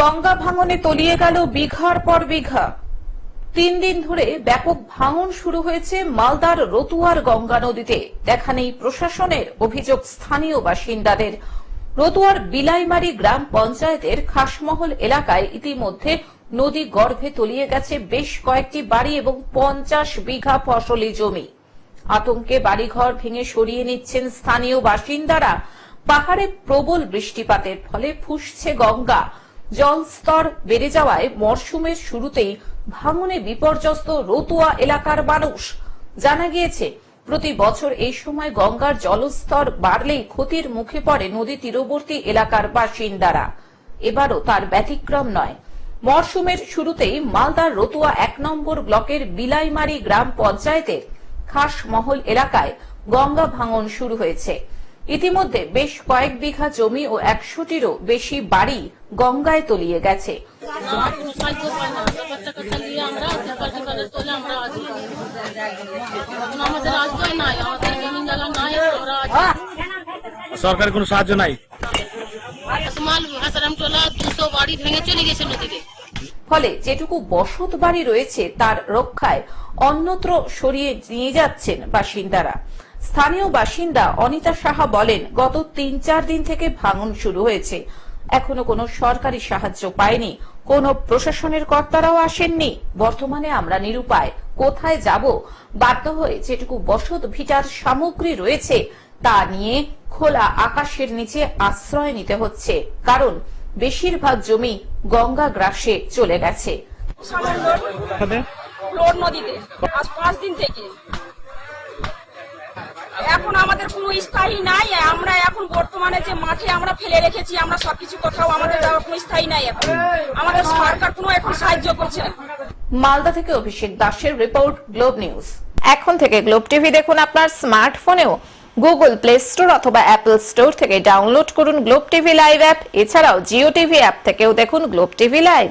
গঙ্গা ভাঙনে তলিয়ে গেল বিঘার পর বিঘা। তিন দিন ধরে ব্যাপক ভাঙন শুরু হয়েছে মালদার রতুয়ার গঙ্গা নদীতে। দেখা নেই প্রশাসনের অভিযোগ স্থানীয় বাসিন্দাদের। রতুয়ার বিলাইমারি গ্রাম পঞ্চায়েতের খাসমহল এলাকায় ইতিমধ্যে নদী গর্ভে তলিয়ে গেছে বেশ কয়েকটি বাড়ি এবং পঞ্চাশ বিঘা ফসলি জমি। আতঙ্কে বাড়িঘর ভেঙে সরিয়ে নিচ্ছেন স্থানীয় বাসিন্দারা। পাহাড়ে প্রবল বৃষ্টিপাতের ফলে ফুসছে গঙ্গা। জলস্তর বেড়ে যাওয়ায় মরশুমের শুরুতেই ভাঙনে বিপর্যস্ত রতুয়া এলাকার মানুষ। জানা গিয়েছে, প্রতি বছর এই সময় গঙ্গার জলস্তর বাড়লেই ক্ষতির মুখে পড়ে নদী তীরবর্তী এলাকার বাসিন্দারা। এবারও তার ব্যতিক্রম নয়। মরশুমের শুরুতেই মালদার রতুয়া এক নম্বর ব্লকের বিলাইমারি গ্রাম পঞ্চায়েতের খাসমহল এলাকায় গঙ্গা ভাঙন শুরু হয়েছে। ইতিমধ্যে বেশ কয়েক বিঘা জমি ও একশোটিরও বেশি বাড়ি গঙ্গায় তলিয়ে গেছে। সরকারের কোনো সাহায্য নাই? মাল হাসারাম টোলা দুশো বাড়ি ভেঙে চলে গেছে নদীতে ফলে যেটুকু বসত বাড়ি রয়েছে তার রক্ষায় অন্যত্র সরিয়ে নিয়ে যাচ্ছেন বাসিন্দারা। স্থানীয় বাসিন্দা অনিতা সাহা বলেন গত তিন চার দিন থেকে ভাঙন শুরু হয়েছে। এখনও কোনো সরকারি সাহায্য পায়নি। কোনো প্রশাসনের কর্তারাও আসেননি। বর্তমানে আমরা নিরুপায়। কোথায় যাব? বাধ্য হয়ে যেটুকু বসত ভিটার সামগ্রী রয়েছে তা নিয়ে খোলা আকাশের নিচে আশ্রয় নিতে হচ্ছে। কারণ বেশিরভাগ জমি গঙ্গা গ্রাসে চলে গেছে। নদীতে আজ পাঁচ দিন থেকে। এখন আমাদের কোনো স্থায়ী নাই। আমরা এখন বর্তমানে যে মাঠে আমরা ফেলে রেখেছি, আমরা সবকিছু কোথাও আমাদের যাওয়ার কোনো স্থায়ী নাই এখন। আমাদের সরকার কোনো এখন সাহায্য করছে মালদা থেকে অভিষেক দাসের রিপোর্ট, গ্লোব নিউজ। এখন থেকে গ্লোব টিভি দেখুন আপনার স্মার্টফোনেও। গুগল প্লে স্টোর অথবা অ্যাপল স্টোর থেকে ডাউনলোড করুন গ্লোব টিভি লাইভ অ্যাপ। এছাড়াও জিও টিভি অ্যাপ থেকেও দেখুন গ্লোব টিভি লাইভ।